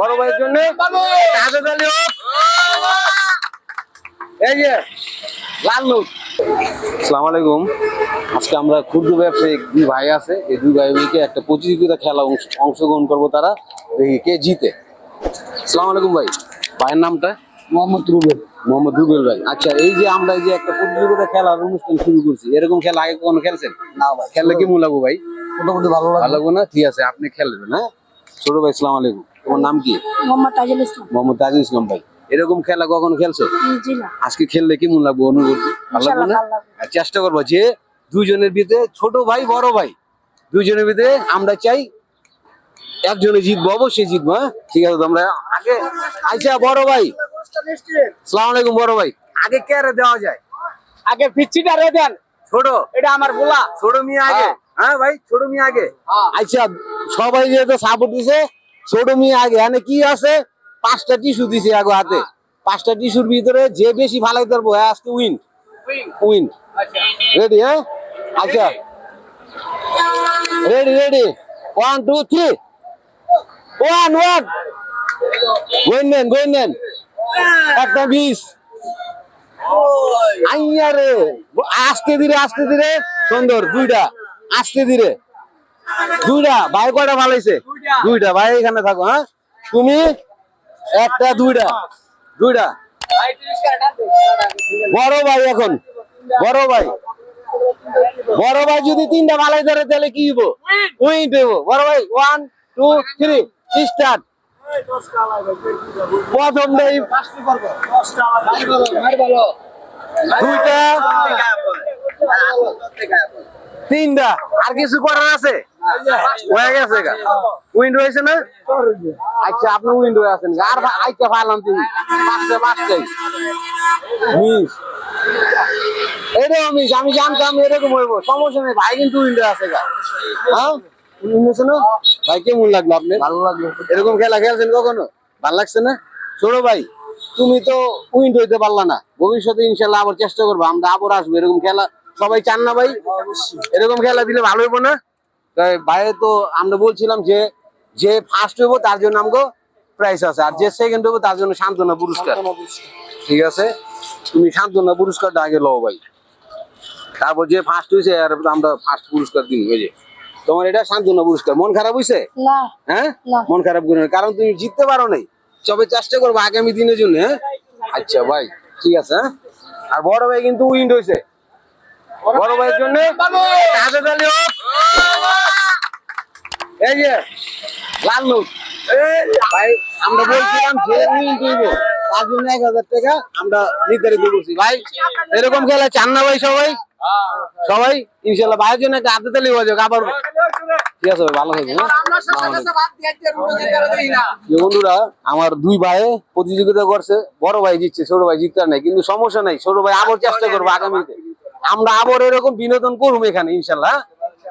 বড় ভাইয়ের জন্য হাতে তালি হোক। এই যে লাল আলাইকুম। আজকে আমরা ক্ষুদ্র ব্যবসায়ী দুই ভাই আছে। এই দুই ভাই মিলে একটা প্রতিযোগিতা খেলা অংশগ্রহণ করব তারা। দেখি কে জিতে। সালাম আলাইকুম ভাই। ভাইয়ের নামটা? মোহাম্মদ রুবেল। মোহাম্মদ রুবেল ভাই। আচ্ছা এই যে আমরা এই যে একটা প্রতিযোগিতা খেলার অনুষ্ঠান শুরু করছি এরকম খেলা আগে কখনো খেলছেন? না ভাই খেললে কি মূল লাগবো ভাই? মোটামুটি ভালো ভালো লাগে লাগবো না? ঠিক আছে আপনি খেলবেন হ্যাঁ? ছোট ভাই সালাম আলাইকুম। তোমার নাম কি? মোহাম্মদ তাজুল ইসলাম। মোহাম্মদ তাজুল ইসলাম ভাই। এরকম খেলা কখনো খেলছো? আজকে খেললে কেমন লাগবে অনুভূতি? ভালো লাগবে ভালো চেষ্টা করব যে দুজনের ভিতরে ছোট ভাই বড় ভাই দুজনের ভিতরে আমরা চাই একজনে জিতবো অবশ্যই জিতবো হ্যাঁ? ঠিক আছে তোমরা আগে আচ্ছা বড় ভাই। সালাম আলাইকুম বড় ভাই। আগে কে রে দেওয়া যায়? আগে পিচ্ছিটা রে দেন। ছোট? এটা আমার বলা। ছোট মিয়া আগে। হ্যাঁ। হ্যাঁ ভাই ছোট মিয়া আগে। হ্যাঁ। আচ্ছা সবাই যেহেতু সাপোর্ট দিছে ছোট মিয়া আগে এখানে কি আছে? পাঁচটা টিস্যু দিছে আগে হাতে। পাঁচটা টিস্যুর ভিতরে যে বেশি ভালো পারব হ্যাঁ, আজকে উইন। উইন। রেডি হ্যাঁ? আচ্ছা। Ready ready one two three one one Gwyn নেন গোয়েন নেন একটা বিশ। আইয়া রে। আস্তে ধীরে আস্তে ধীরে। সুন্দর দুইটা। আস্তে ধীরে। দুইটা ভাই কয়টা ভালাইছে দুইটা। ভাই এখানে থাকো হ্যাঁ? তুমি একটা দুইটা দুইটা। বড় ভাই এখন বড় ভাই। বড় ভাই যদি তিনটা ভালাই ধরে তাহলে কি হইব? উইন দেবো বড় ভাই ওয়ান টু থ্রি স্টার্ট প্রথম দেই দুইটা। তিনটা। আর কিছু করার আছে? হয়ে গেছে গা। উইন্ড হয়েছে না? আচ্ছা আপনি উইন্ড হয়ে আছেন। আর ভা- আইটা তুমি পাঁচটা পাঁচটাই মিস। এরকম মিস আমি জানতাম এরকম হইব। সমস্যা নেই ভাই কিন্তু উইন্ডো আছে গা। হ্যাঁ? উইন্ড না ভাই কেমন লাগল আপনি ভালো লাগল। এরকম খেলা খেলছেন কখনো? ভালো লাগছে না? ছোট ভাই তুমি তো উইন্ড হইতে পারলা না। ভবিষ্যতে ইনশাল্লাহ আবার চেষ্টা করব আমরা আবার আসব। এরকম খেলা সবাই চান না ভাই? এরকম খেলা দিলে ভালো হইব না? ভাই তো আমরা বলছিলাম যে যে ফার্স্ট হইব তার জন্য আমাকে প্রাইস আছে। আর যে সেকেন্ড হইব তার জন্য সান্ত্বনা পুরস্কার। ঠিক আছে? তুমি সান্ত্বনা পুরস্কারটা আগে লও ভাই। তারপর যে ফার্স্ট হয়েছে আর আমরা ফার্স্ট পুরস্কার দিন ওই যে। তোমার এটা সান্ত্বনা পুরস্কার। মন খারাপ হয়েছে হ্যাঁ? মন খারাপ করে না। কারণ তুমি জিততে পারো নাই। তবে চেষ্টা করব আগামী দিনের জন্য হ্যাঁ? আচ্ছা ভাই ঠিক আছে হ্যাঁ? আর বড় ভাই কিন্তু উইন্ড হয়েছে বড় ভাইয়ের জন্য। এই যে লাল নোট। ভাই আমরা বলছিলাম যে তার জন্য এক হাজার টাকা আমরা নির্ধারিত করছি ভাই এরকম খেলা চান না ভাই সবাই? সবাই? ইনশাল্লাহ ভাইয়ের জন্য একটা হাতে তালি হয়ে আবার ঠিক আছে ভালো থাকবেন হ্যাঁ? বন্ধুরা আমার দুই ভাই প্রতিযোগিতা করছে বড় ভাই জিতছে ছোট ভাই জিততে নাই কিন্তু সমস্যা নাই ছোট ভাই আবার চেষ্টা করব আগামীতে। আমরা আবার এরকম বিনোদন করব এখানে ইনশাল্লাহ হ্যাঁ?